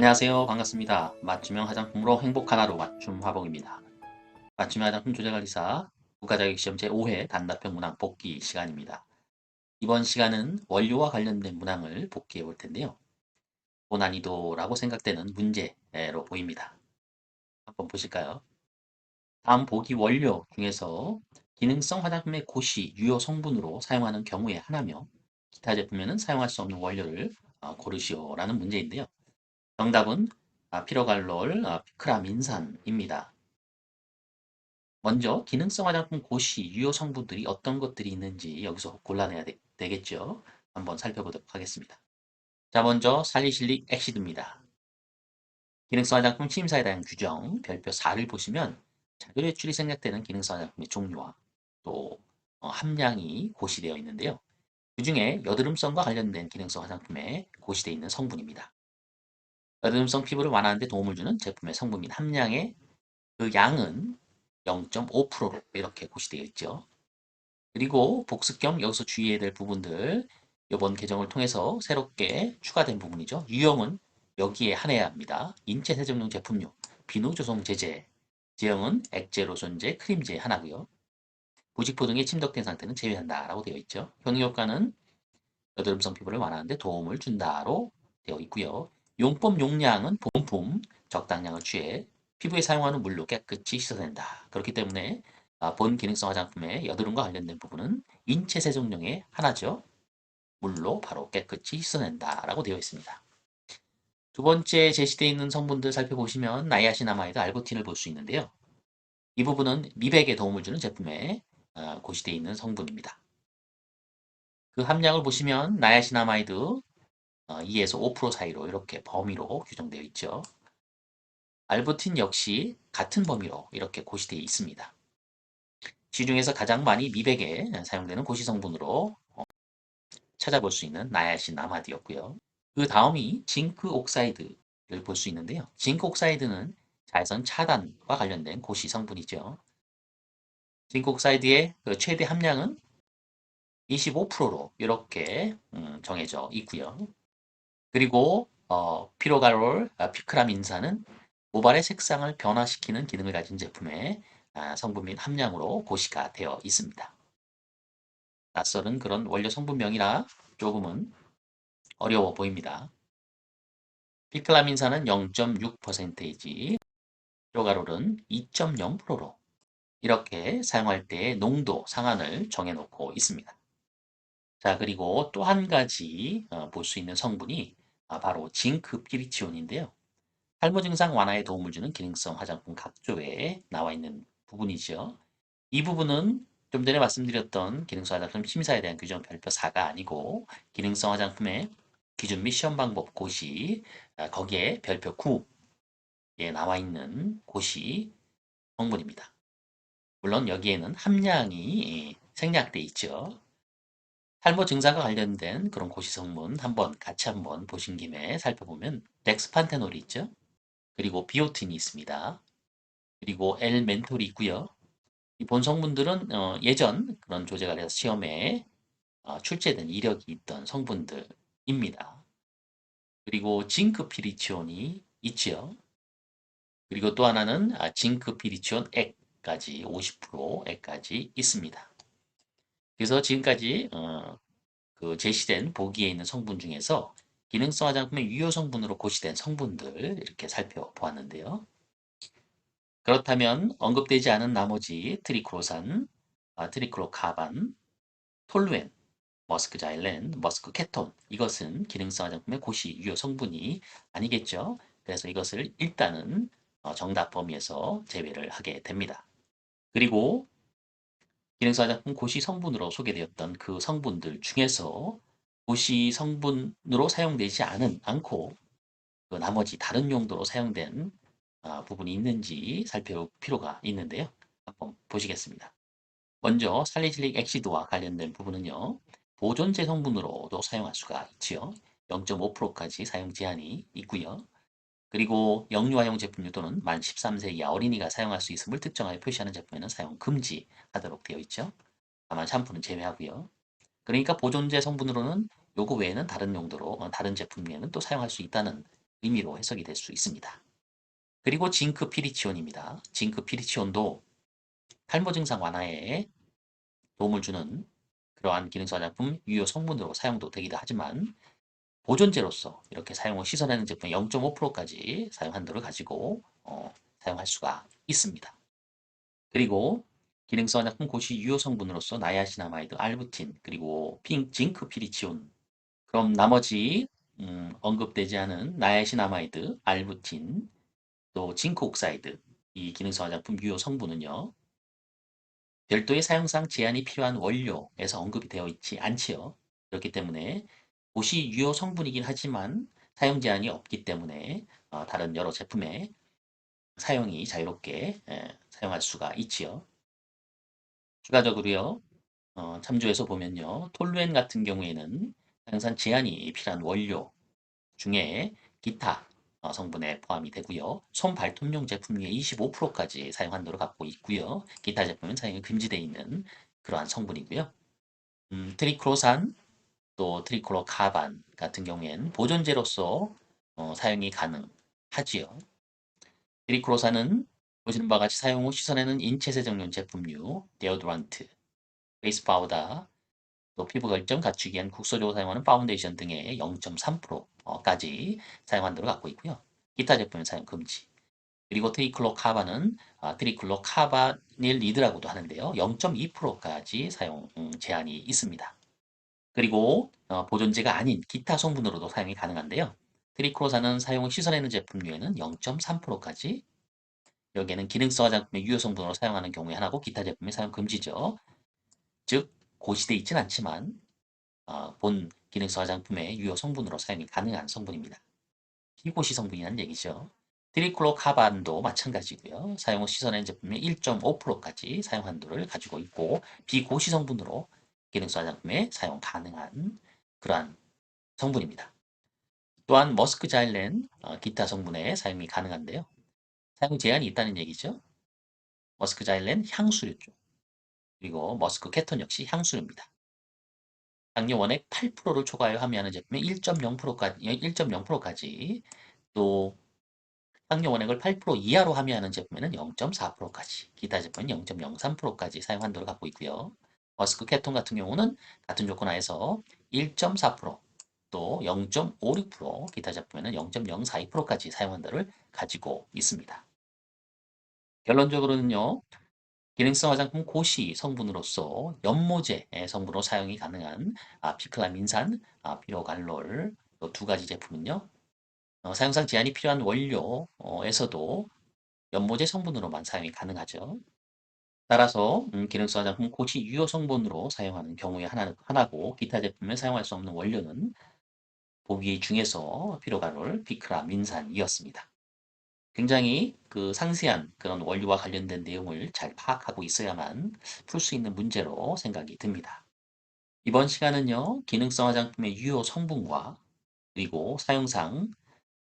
안녕하세요. 반갑습니다. 맞춤형 화장품으로 행복 하나로 맞춤 화복입니다. 맞춤형 화장품 조제관리사 국가자격시험 제5회 단답형 문항 복기 시간입니다. 이번 시간은 원료와 관련된 문항을 복기해 볼 텐데요. 고난이도라고 생각되는 문제로 보입니다. 한번 보실까요? 다음 보기 원료 중에서 기능성 화장품의 고시, 유효 성분으로 사용하는 경우에 하나며 기타 제품에는 사용할 수 없는 원료를 어, 고르시오라는 문제인데요. 정답은 아, 피로갈롤, 아, 피크라민산입니다. 먼저 기능성 화장품 고시, 유효 성분들이 어떤 것들이 있는지 여기서 골라내야 되, 겠죠 한번 살펴보도록 하겠습니다. 자, 먼저 살리실릭 액시드입니다. 기능성 화장품 침사에 대한 규정, 별표 4를 보시면 자료 배출이 생략되는 기능성 화장품의 종류와 또 어, 함량이 고시되어 있는데요. 그 중에 여드름성과 관련된 기능성 화장품에 고시되어 있는 성분입니다. 여드름성 피부를 완화하는 데 도움을 주는 제품의 성분 및 함량의 그 양은 0.5%로 이렇게 고시되어 있죠. 그리고 복습 겸 여기서 주의해야 될 부분들 이번 개정을 통해서 새롭게 추가된 부분이죠. 유형은 여기에 한해야 합니다. 인체 세정용 제품용, 비누 조성 제제, 제형은 액제, 로션제, 크림제 하나고요. 부직포 등에 침덕된 상태는 제외한다 라고 되어 있죠. 효능효과는 여드름성 피부를 완화하는 데 도움을 준다로 되어 있고요. 용법 용량은 본품 적당량을 취해 피부에 사용하는 물로 깨끗이 씻어낸다. 그렇기 때문에 아, 본 기능성 화장품의 여드름과 관련된 부분은 인체 세정용의 하나죠. 물로 바로 깨끗이 씻어낸다 라고 되어 있습니다. 두 번째 제시되어 있는 성분들 살펴보시면 나이아신아마이드 알부틴을 볼 수 있는데요. 이 부분은 미백에 도움을 주는 제품에 아, 고시되어 있는 성분입니다. 그 함량을 보시면 나이아신아마이드 2에서 어, 5% 사이로 이렇게 범위로 규정되어 있죠. 알부틴 역시 같은 범위로 이렇게 고시되어 있습니다. 시중에서 가장 많이 미백에 사용되는 고시 성분으로 어, 찾아볼 수 있는 나야신 나마디였고요. 그 다음이 징크 옥사이드를 볼 수 있는데요. 징크 옥사이드는 자외선 차단과 관련된 고시 성분이죠. 징크 옥사이드의 그 최대 함량은 25%로 이렇게 음, 정해져 있고요. 그리고 어, 피로갈롤, 아, 피크라민산은 모발의 색상을 변화시키는 기능을 가진 제품의 아, 성분 및 함량으로 고시가 되어 있습니다. 낯설은 그런 원료 성분명이라 조금은 어려워 보입니다. 피클라민산은 0.6%이지 피로가롤은 2.0%로 이렇게 사용할 때 농도 상한을 정해놓고 있습니다. 자 그리고 또 한 가지 어, 볼수 있는 성분이 아, 바로 징크 피리치온인데요. 탈모 증상 완화에 도움을 주는 기능성 화장품 각조에 나와 있는 부분이죠. 이 부분은 좀 전에 말씀드렸던 기능성 화장품 심사에 대한 규정 별표 4가 아니고 기능성 화장품의 기준 및 시험 방법 고시 아, 거기에 별표 9에 나와 있는 고시 성분입니다. 물론 여기에는 함량이 생략돼 있죠. 탈모 증상과 관련된 그런 고시 성분 한번 같이 한번 보신 김에 살펴보면 덱스판테놀이 있죠. 그리고 비오틴이 있습니다. 그리고 엘멘톨이 있고요. 이 본 성분들은 어, 예전 그런 조제관리사 시험에 어, 출제된 이력이 있던 성분들입니다. 그리고 징크 피리치온이 있지요. 그리고 또 하나는 아, 징크 피리치온 액까지 50% 액까지 있습니다. 그래서 지금까지 어, 그 제시된 보기에 있는 성분 중에서 기능성 화장품의 유효 성분으로 고시된 성분들 이렇게 살펴보았는데요. 그렇다면 언급되지 않은 나머지 트리크로산, 아, 트리크로카반, 톨루엔, 머스크자일렌, 머스크케톤 이것은 기능성 화장품의 고시 유효 성분이 아니겠죠. 그래서 이것을 일단은 어, 정답 범위에서 제외를 하게 됩니다. 그리고 기능사작품 고시 성분으로 소개되었던 그 성분들 중에서 고시 성분으로 사용되지 않은 않고 그 나머지 다른 용도로 사용된 아, 부분이 있는지 살펴볼 필요가 있는데요. 한번 보시겠습니다. 먼저 살리실릭 액시드와 관련된 부분은요. 보존제 성분으로도 사용할 수가 있지요. 0.5%까지 사용 제한이 있고요. 그리고 영유아용 제품류 또는 만 13세 이하 어린이가 사용할 수 있음을 특정하여 표시하는 제품에는 사용 금지하도록 되어 있죠. 다만 샴푸는 제외하고요. 그러니까 보존제 성분으로는 요거 외에는 다른 용도로 어, 다른 제품 외에는 또 사용할 수 있다는 의미로 해석이 될 수 있습니다. 그리고 징크 피리치온입니다. 징크 피리치온도 탈모 증상 완화에 도움을 주는 그러한 기능성 화장품 유효 성분으로 사용도 되기도 하지만 보존제로서 이렇게 사용 후 씻어내는 제품 0.5%까지 사용 한도를 가지고 어, 사용할 수가 있습니다. 그리고 기능성 화장품 고시 유효 성분으로서 나이아신아마이드, 알부틴, 그리고 핑, 징크 피리치온 그럼 나머지 음, 언급되지 않은 나이아신아마이드, 알부틴, 또 징크 옥사이드 이 기능성 화장품 유효 성분은요. 별도의 사용상 제한이 필요한 원료에서 언급이 되어 있지 않지요. 그렇기 때문에 고시 유효 성분이긴 하지만 사용 제한이 없기 때문에 어, 다른 여러 제품에 사용이 자유롭게 에, 사용할 수가 있지요. 추가적으로요. 어, 참조해서 보면요. 톨루엔 같은 경우에는 사용상 제한이 필요한 원료 중에 기타 어, 성분에 포함이 되고요. 손 발톱용 제품 중에 25%까지 사용 한도를 갖고 있고요. 기타 제품은 사용이 금지되어 있는 그러한 성분이고요. 음, 트리크로산 또 트리클로카반 같은 경우엔 보존제로서 어, 사용이 가능하지요. 트리클로산은 보시는 바와 같이 사용 후 씻어내는 인체 세정용 제품류, 데오드란트, 페이스 파우더, 또 피부 결정 갖추기 위한 국소적으로 사용하는 파운데이션 등의 0.3%까지 사용 한도를 갖고 있고요. 기타 제품은 사용 금지. 그리고 트리클로카반은 아, 트리클로카바닐 리드라고도 하는데요. 0.2%까지 사용 음, 제한이 있습니다. 그리고 어, 보존제가 아닌 기타 성분으로도 사용이 가능한데요. 트리크로사는 사용 후 씻어내는 제품류에는 0.3%까지 여기에는 기능성 화장품의 유효 성분으로 사용하는 경우에 하나고 기타 제품의 사용 금지죠. 즉 고시되어 있진 않지만 어, 본 기능성 화장품의 유효 성분으로 사용이 가능한 성분입니다. 비고시 성분이라는 얘기죠. 트리클로카반도 마찬가지고요. 사용 후 씻어낸 제품의 1.5%까지 사용 한도를 가지고 있고 비고시 성분으로 기능성 화장품에 사용 가능한 그러한 성분입니다. 또한 머스크 자일렌 어, 기타 성분에 사용이 가능한데요. 사용 제한이 있다는 얘기죠. 머스크 자일렌 향수류죠. 그리고 머스크 케톤 역시 향수류입니다. 당뇨 원액 8%를 초과하여 함유하는 제품에 1.0%까지 1.0%까지 또 당뇨 원액을 8% 이하로 함유하는 제품에는 0.4%까지 기타 제품은 0.03%까지 사용 한도를 갖고 있고요. 머스크 케톤 같은 경우는 같은 조건 하에서 1.4%또 0.56% 기타 제품에는 0.042%까지 사용 한도를 가지고 있습니다. 결론적으로는요. 기능성 화장품 고시 성분으로서 연모제 성분으로 사용이 가능한 아, 피클라민산, 아, 피로갈롤 두 가지 제품은요. 어, 사용상 제한이 필요한 원료에서도 연모제 성분으로만 사용이 가능하죠. 따라서 음, 기능성 화장품 고시 유효 성분으로 사용하는 경우에 하나, 하나고 기타 제품에 사용할 수 없는 원료는 보기 중에서 피로갈롤, 피크라, 민산이었습니다. 굉장히 그 상세한 그런 원료와 관련된 내용을 잘 파악하고 있어야만 풀 수 있는 문제로 생각이 듭니다. 이번 시간은요, 기능성 화장품의 유효 성분과 그리고 사용상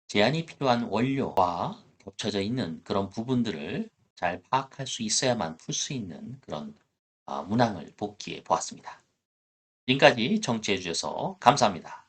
제한이 필요한 원료와 겹쳐져 있는 그런 부분들을 잘 파악할 수 있어야만 풀 수 있는 그런 아, 문항을 복기해 보았습니다. 지금까지 청취해 주셔서 감사합니다.